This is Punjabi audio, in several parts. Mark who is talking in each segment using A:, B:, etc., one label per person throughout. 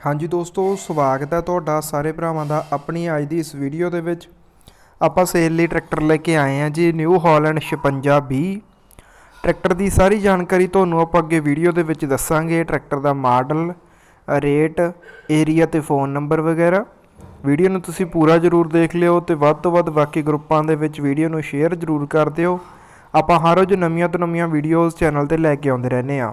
A: ਹਾਂਜੀ ਦੋਸਤੋ, ਸਵਾਗਤ ਹੈ ਤੁਹਾਡਾ ਸਾਰੇ ਭਰਾਵਾਂ ਦਾ ਆਪਣੀ ਅੱਜ ਦੀ ਇਸ ਵੀਡੀਓ ਦੇ ਵਿੱਚ। ਆਪਾਂ ਸੇਲ ਲਈ ਟਰੈਕਟਰ ਲੈ ਕੇ ਆਏ ਹਾਂ ਜੀ ਨਿਊ ਹਾਲੈਂਡ 5620 ਟਰੈਕਟਰ ਦੀ ਸਾਰੀ ਜਾਣਕਾਰੀ ਤੁਹਾਨੂੰ ਆਪਾਂ ਅੱਗੇ ਵੀਡੀਓ ਦੇ ਵਿੱਚ ਦੱਸਾਂਗੇ। ਟਰੈਕਟਰ ਦਾ ਮਾਡਲ, ਰੇਟ ਏਰੀਆ ਤੇ ਫੋਨ ਨੰਬਰ ਵਗੈਰਾ। ਵੀਡੀਓ ਨੂੰ ਤੁਸੀਂ ਪੂਰਾ ਜ਼ਰੂਰ ਦੇਖ ਲਿਓ ਤੇ ਵੱਧ ਤੋਂ ਵੱਧ ਬਾਕੀ ਗਰੁੱਪਾਂ ਦੇ ਵਿੱਚ ਵੀਡੀਓ ਨੂੰ ਸ਼ੇਅਰ ਜ਼ਰੂਰ ਕਰ ਦਿਓ। ਆਪਾਂ ਹਰ ਰੋਜ਼ ਨਵੀਆਂ ਤੋਂ ਨਵੀਆਂ ਵੀਡੀਓਜ਼ ਚੈਨਲ ਤੇ ਲੈ ਕੇ ਆਉਂਦੇ ਰਹਿੰਦੇ ਆ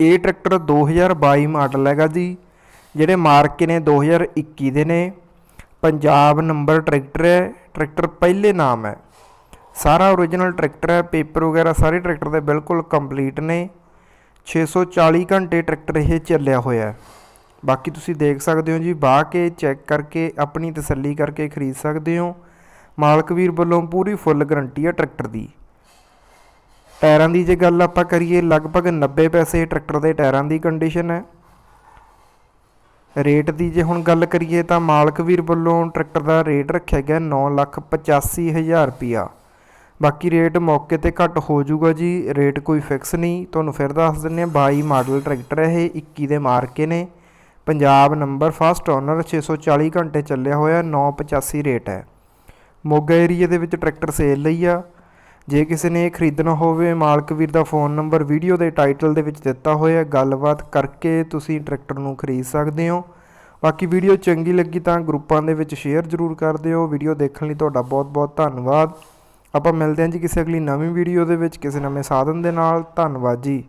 A: ਇਹ ਟਰੈਕਟਰ 2022 ਮਾਡਲ ਹੈਗਾ ਜੀ, ਜਿਹੜੇ ਮਾਰਕੇ ਨੇ 2021 ਦੇ ਨੇ। ਪੰਜਾਬ ਨੰਬਰ ਟਰੈਕਟਰ ਹੈ, ਟਰੈਕਟਰ ਪਹਿਲੇ ਨਾਮ ਹੈ। ਸਾਰਾ ਓਰੀਜਨਲ ਟਰੈਕਟਰ ਹੈ ਪੇਪਰ ਵਗੈਰਾ ਸਾਰੇ ਟਰੈਕਟਰ ਦੇ ਬਿਲਕੁਲ ਕੰਪਲੀਟ ਨੇ। 640 ਘੰਟੇ ਟਰੈਕਟਰ ਇਹ ਚੱਲਿਆ ਹੋਇਆ ਹੈ। ਬਾਕੀ ਤੁਸੀਂ ਦੇਖ ਸਕਦੇ ਹੋ ਜੀ ਬਾਹ ਕੇ ਚੈੱਕ ਕਰਕੇ, ਆਪਣੀ ਤਸੱਲੀ ਕਰਕੇ ਖਰੀਦ ਸਕਦੇ ਹੋ। ਮਾਲਕ ਵੀਰ ਵੱਲੋਂ ਪੂਰੀ ਫੁੱਲ ਗਰੰਟੀ ਹੈ ਟਰੈਕਟਰ ਦੀ। ਟਾਇਰਾਂ ਦੀ ਜੇ ਗੱਲ ਆਪਾਂ ਕਰੀਏ, ਲਗਭਗ 90 ਪੈਸੇ ਟਰੈਕਟਰ ਦੇ ਟਾਇਰਾਂ ਦੀ ਕੰਡੀਸ਼ਨ ਹੈ। ਰੇਟ ਦੀ ਜੇ ਹੁਣ ਗੱਲ ਕਰੀਏ ਤਾਂ ਮਾਲਕ ਵੀਰ ਵੱਲੋਂ ਟਰੈਕਟਰ ਦਾ ਰੇਟ ਰੱਖਿਆ ਗਿਆ 985000 ਰੁਪਿਆ ਬਾਕੀ ਰੇਟ ਮੌਕੇ ਤੇ ਘੱਟ ਹੋ ਜਾਊਗਾ ਜੀ, ਰੇਟ ਕੋਈ ਫਿਕਸ ਨਹੀਂ। ਤੁਹਾਨੂੰ ਫਿਰ ਦੱਸ ਦਿੰਨੇ ਆ 22 ਮਾਡਲ ਟਰੈਕਟਰ ਹੈ ਇਹ 21 ਦੇ ਮਾਰਕੇ ਨੇ। ਪੰਜਾਬ ਨੰਬਰ ਫਸਟ ਓਨਰ 640 ਘੰਟੇ ਚੱਲਿਆ ਹੋਇਆ 985 ਰੇਟ ਹੈ। ਮੋਗਾ ਏਰੀਆ ਦੇ ਵਿੱਚ ਟਰੈਕਟਰ ਸੇਲ ਲਈ ਆ। ਜੇ ਕਿਸੇ ਨੇ ਇਹ ਖਰੀਦਣਾ ਹੋਵੇ, ਮਾਲਕ ਵੀਰ ਦਾ ਫੋਨ ਨੰਬਰ ਵੀਡੀਓ ਦੇ ਟਾਈਟਲ ਦੇ ਵਿੱਚ ਦਿੱਤਾ ਹੋਇਆ ਗੱਲਬਾਤ ਕਰਕੇ ਤੁਸੀਂ ਟਰੈਕਟਰ ਨੂੰ ਖਰੀਦ ਸਕਦੇ ਹੋ। ਬਾਕੀ ਵੀਡੀਓ ਚੰਗੀ ਲੱਗੀ ਤਾਂ ਗਰੁੱਪਾਂ ਦੇ ਵਿੱਚ ਸ਼ੇਅਰ ਜ਼ਰੂਰ ਕਰ ਦਿਓ। ਵੀਡੀਓ ਦੇਖਣ ਲਈ ਤੁਹਾਡਾ ਬਹੁਤ-ਬਹੁਤ ਧੰਨਵਾਦ। ਆਪਾਂ ਮਿਲਦੇ ਹਾਂ ਜੀ ਕਿਸੇ ਅਗਲੀ ਨਵੀਂ ਵੀਡੀਓ ਦੇ ਵਿੱਚ ਕਿਸੇ ਨਵੇਂ ਸਾਧਨ ਦੇ ਨਾਲ। ਧੰਨਵਾਦ ਜੀ।